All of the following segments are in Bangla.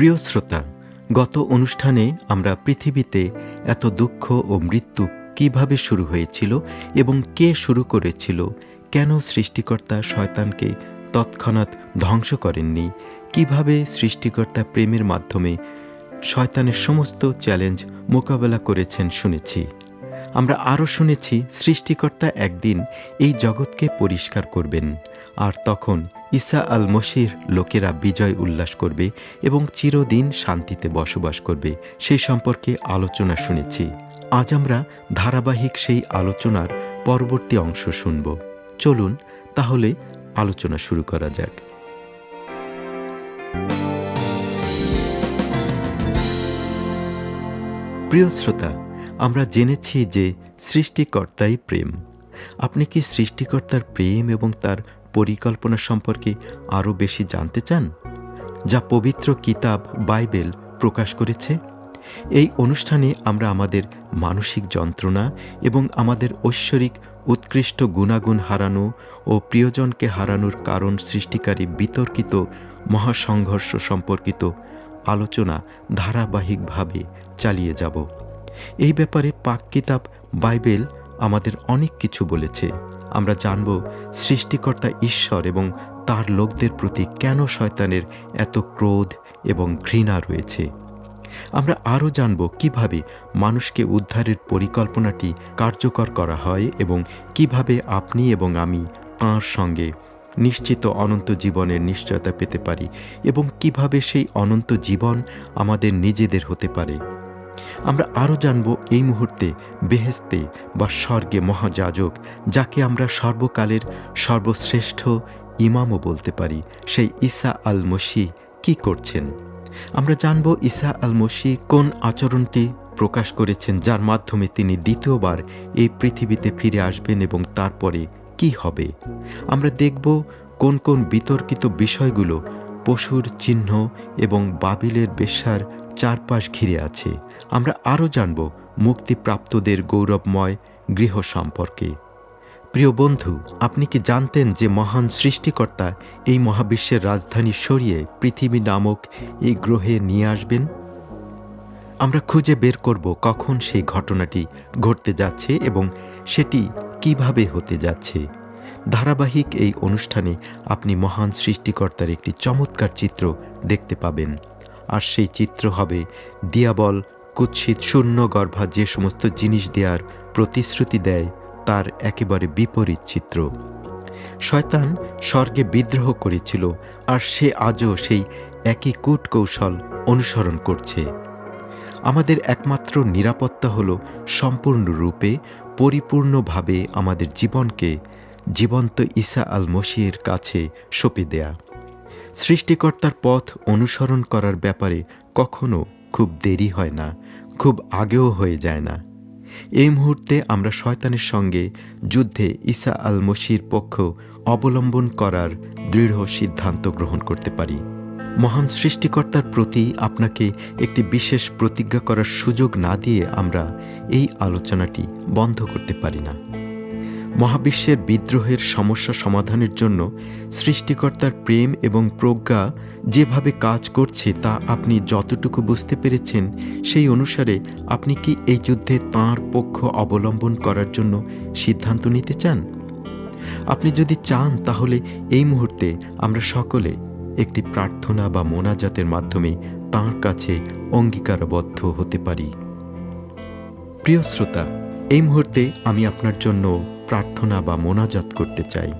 প্রিয় শ্রোতা, গত অনুষ্ঠানে আমরা পৃথিবীতে এত দুঃখ ও মৃত্যু কীভাবে শুরু হয়েছিল এবং কে শুরু করেছিল, কেন সৃষ্টিকর্তা শয়তানকে তৎক্ষণাৎ ধ্বংস করেননি, কীভাবে সৃষ্টিকর্তা প্রেমের মাধ্যমে শয়তানের সমস্ত চ্যালেঞ্জ মোকাবেলা করেছেন শুনেছি। আমরা আরও শুনেছি, সৃষ্টিকর্তা একদিন এই জগৎকে পরিষ্কার করবেন। আর তখন ঈসা আল মসির লোকেরা বিজয় উল্লাস করবে এবং চিরদিন শান্তিতে বসবাস করবে। সেই সম্পর্কে আলোচনা শুনেছি। আজ আমরা ধারাবাহিক সেই আলোচনার পরবর্তী অংশ শুনব। চলুন তাহলে আলোচনা শুরু করা যাক। প্রিয় শ্রোতা আমরা জেনেছি যে সৃষ্টিকর্তাই প্রেম। আপনি কি সৃষ্টিকর্তার প্রেম এবং তার পরিকল্পনা সম্পর্কে আরও বেশি জানতে চান? যা পবিত্র কিতাব বাইবেল প্রকাশ করেছে? এই অনুষ্ঠানে আমরা আমাদের মানসিক যন্ত্রণা এবং আমাদের ঐশ্বরিক উৎকৃষ্ট গুণাগুণ হারানো ও প্রিয়জনকে হারানোর কারণ সৃষ্টিকারী বিতর্কিত মহাসংঘর্ষ সম্পর্কিত আলোচনা ধারাবাহিকভাবে চালিয়ে যাব। এই ব্যাপারে পাক কিতাব, বাইবেল আমাদের অনেক কিছু বলেছে। আমরা জানব সৃষ্টিকর্তা ঈশ্বর এবং তার লোকদের প্রতি কেন শয়তানের এত ক্রোধ এবং ঘৃণা রয়েছে। আমরা আরও জানব কীভাবে মানুষকে উদ্ধারের পরিকল্পনাটি কার্যকর করা হয় এবং কীভাবে আপনি এবং আমি তাঁর সঙ্গে নিশ্চিত অনন্ত জীবনের নিশ্চয়তা পেতে পারি এবং কীভাবে সেই অনন্ত জীবন আমাদের নিজেদের হতে পারে। আমরা আরও জানব এই মুহূর্তে বেহেস্তে বা স্বর্গে মহাযাজক, যাকে আমরা সর্বকালের সর্বশ্রেষ্ঠ ইমামও বলতে পারি, সেই ঈসা আল মসি কি করছেন? আমরা জানব ঈসা আল মসি কোন আচরণটি প্রকাশ করেছেন, যার মাধ্যমে তিনি দ্বিতীয়বার এই পৃথিবীতে ফিরে আসবেন এবং তারপরে কি হবে? আমরা দেখব কোন কোন বিতর্কিত বিষয়গুলো পশুর চিহ্ন এবং বাবিলের বেশ্যার চারপাশ ঘিরে আছে। আমরা আরও জানব মুক্তিপ্রাপ্তদের গৌরবময় গৃহ সম্পর্কে। প্রিয় বন্ধু, আপনি কি জানতেন যে মহান সৃষ্টিকর্তা এই মহাবিশ্বের রাজধানী সরিয়ে পৃথিবী নামক এই গ্রহে নিয়ে আসবেন? আমরা খুঁজে বের করব কখন সেই ঘটনাটি ঘটতে যাচ্ছে এবং সেটি কীভাবে হতে যাচ্ছে। ধারাবাহিক এই অনুষ্ঠানে আপনি মহান সৃষ্টিকর্তার একটি চমৎকার চিত্র দেখতে পাবেন। আর সেই চিত্র হবে দিয়াবল কুৎসিত শূন্য গর্ভা যে সমস্ত জিনিস দেওয়ার প্রতিশ্রুতি দেয়, তার একেবারে বিপরীত চিত্র। শয়তান স্বর্গে বিদ্রোহ করেছিল, আর সে আজও সেই একই কূট কৌশল অনুসরণ করছে। আমাদের একমাত্র নিরাপত্তা হল সম্পূর্ণরূপে পরিপূর্ণভাবে আমাদের জীবনকে জীবন্ত ঈসা আল মসির কাছে সঁপে দেয়া। সৃষ্টিকর্তার পথ অনুসরণ করার ব্যাপারে কখনো খুব দেরি হয় না, খুব আগেও হয়ে যায় না। এই মুহূর্তে আমরা শয়তানের সঙ্গে যুদ্ধে ঈসা আল মসির পক্ষ অবলম্বন করার দৃঢ় সিদ্ধান্ত গ্রহণ করতে পারি। মহান সৃষ্টিকর্তার প্রতি আপনাকে একটি বিশেষ প্রতিজ্ঞা করার সুযোগ না দিয়ে আমরা এই আলোচনাটি বন্ধ করতে পারি না। মহাবিশ্বের বিদ্রোহের সমস্যা সমাধানের জন্য সৃষ্টিকর্তার প্রেম এবং প্রজ্ঞা যেভাবে কাজ করছে তা আপনি যতটুকু বুঝতে পেরেছেন, সেই অনুসারে আপনি কি এই যুদ্ধে তাঁর পক্ষ অবলম্বন করার জন্য সিদ্ধান্ত নিতে চান? আপনি যদি চান, তাহলে এই মুহূর্তে আমরা সকলে একটি প্রার্থনা বা মোনাজাতের মাধ্যমে তাঁর কাছে অঙ্গীকারবদ্ধ হতে পারি। প্রিয় শ্রোতা, এই মুহূর্তে আমি আপনার জন্য প্রার্থনা বা মোনাজাত করতে চাই।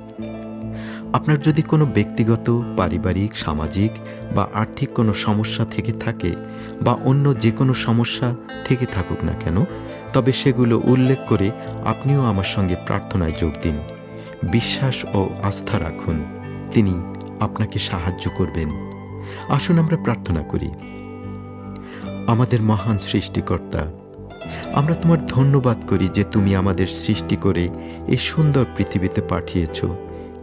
আপনার যদি কোনো ব্যক্তিগত, পারিবারিক, সামাজিক বা আর্থিক কোনো সমস্যা থেকে থাকে বা অন্য যে কোনো সমস্যা থেকে থাকুক না কেন, তবে সেগুলো উল্লেখ করে আপনিও আমার সঙ্গে প্রার্থনায় যোগ দিন। বিশ্বাস ও আস্থা রাখুন, তিনি আপনাকে সাহায্য করবেন। আসুন আমরা প্রার্থনা করি। আমাদের মহান সৃষ্টিকর্তা আমরা তোমার ধন্যবাদ করি যে তুমি আমাদের সৃষ্টি করে এই সুন্দর পৃথিবীতে পাঠিয়েছ।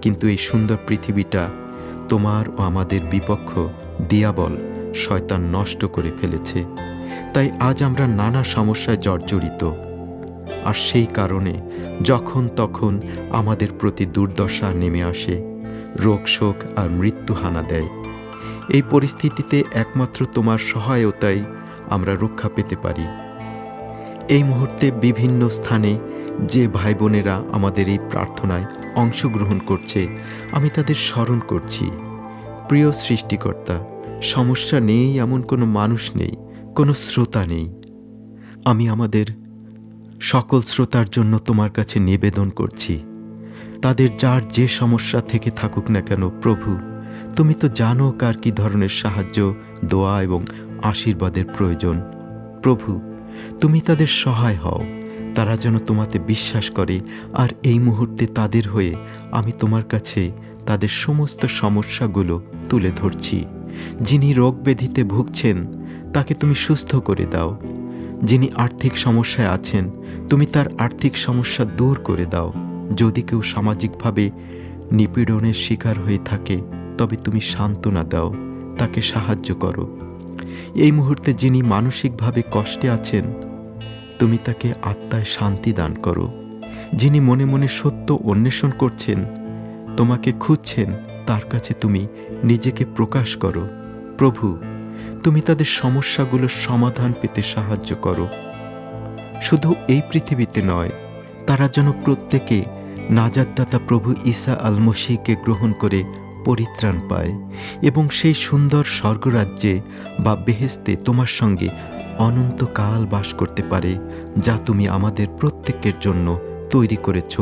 কিন্তু এই সুন্দর পৃথিবীটা তোমার ও আমাদের বিপক্ষ দিয়াবল শয়তান নষ্ট করে ফেলেছে। তাই আজ আমরা নানা সমস্যায় জর্জরিত। আর সেই কারণে যখন তখন আমাদের প্রতি দুর্দশা নেমে আসে, রোগ শোক আর মৃত্যু হানা দেয়। এই পরিস্থিতিতে একমাত্র তোমার সহায়তায় আমরা রক্ষা পেতে পারি। এই মুহূর্তে বিভিন্ন স্থানে যে ভাই বোনেরা আমাদের এই প্রার্থনায় অংশগ্রহণ করছে, আমি তাদের স্মরণ করছি। প্রিয় সৃষ্টিকর্তা, সমস্যা নেই, এমন কোনো মানুষ নেই, কোনো শ্রোতা নেই। আমি আমাদের সকল শ্রোতার জন্য তোমার কাছে নিবেদন করছি। তাদের যার যে সমস্যা থেকে থাকুক না কেন, প্রভু, তুমি তো জানো কার কি ধরনের সাহায্য, দোয়া এবং আশীর্বাদের প্রয়োজন। প্রভু তুমি তাদের সহায় হও। তারা যেন তোমাতে বিশ্বাস করে, আর এই মুহূর্তে তাদের হয়ে আমি তোমার কাছে তাদের সমস্ত সমস্যাগুলো তুলে ধরছি। যিনি রোগ ব্যাধিতে ভুগছেন, তাকে তুমি সুস্থ করে দাও। যিনি আর্থিক সমস্যায় আছেন, তুমি তার আর্থিক সমস্যা দূর করে দাও। যদি কেউ সামাজিকভাবে নিপীড়নের শিকার হয়ে থাকে, তবে তুমি সান্ত্বনা দাও। তাকে সাহায্য করো। এই মুহূর্তে যিনি মানসিকভাবে কষ্টে আছেন, তুমি তাকে আত্মায় শান্তি দান করো। যিনি মনে মনে সত্য অন্বেষণ করছেন, তোমাকে খুঁজছেন, তার কাছে তুমি নিজেকে প্রকাশ করো। প্রভু, তুমি তাদের সমস্যাগুলোর সমাধান পেতে সাহায্য করো। শুধু এই পৃথিবীতে নয়, তারা যেন প্রত্যেকে নাজাদদাতা প্রভু ঈসা আল মসিহকে গ্রহণ করে পরিত্রাণ পায় এবং সেই সুন্দর স্বর্গরাজ্যে বা বেহেস্তে তোমার সঙ্গে অনন্তকাল বাস করতে পারে, যা তুমি আমাদের প্রত্যেকের জন্য তৈরি করেছ।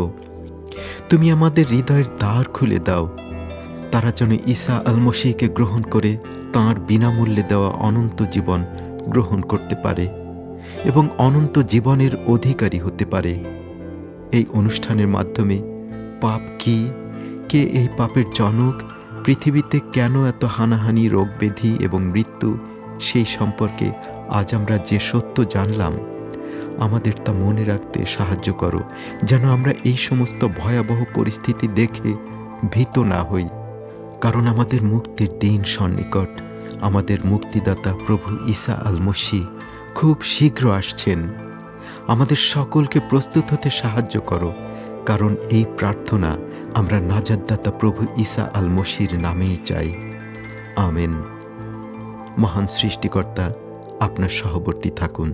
তুমি আমাদের হৃদয়ের দ্বার খুলে দাও। তারা যেন ঈসা আল মসিহকে গ্রহণ করে তাঁর বিনামূল্যে দেওয়া অনন্ত জীবন গ্রহণ করতে পারে এবং অনন্ত জীবনের অধিকারী হতে পারে। এই অনুষ্ঠানের মাধ্যমে পাপ কি? কে এই পাপের জনক পৃথিবীতে কেন এত হানাহানি রোগ ব্যাধি এবং মৃত্যু, সেই সম্পর্কে আজ আমরা যে সত্য জানলাম, আমাদের তা মনে রাখতে সাহায্য করো, যেন আমরা এই সমস্ত ভয়াবহ পরিস্থিতি দেখে ভীত না হই। কারণ আমাদের মুক্তির দিন সন্নিকট। আমাদের মুক্তিদাতা প্রভু ঈসা আল মসি খুব শীঘ্র আসছেন। আমাদের সকলকে প্রস্তুত হতে সাহায্য করো কারণ এই প্রার্থনা আমরা নাজাদদাতা প্রভু ঈসা আল মসির নামেই চাই। আমেন। মহান সৃষ্টিকর্তা, আপনার সহবর্তী থাকুন।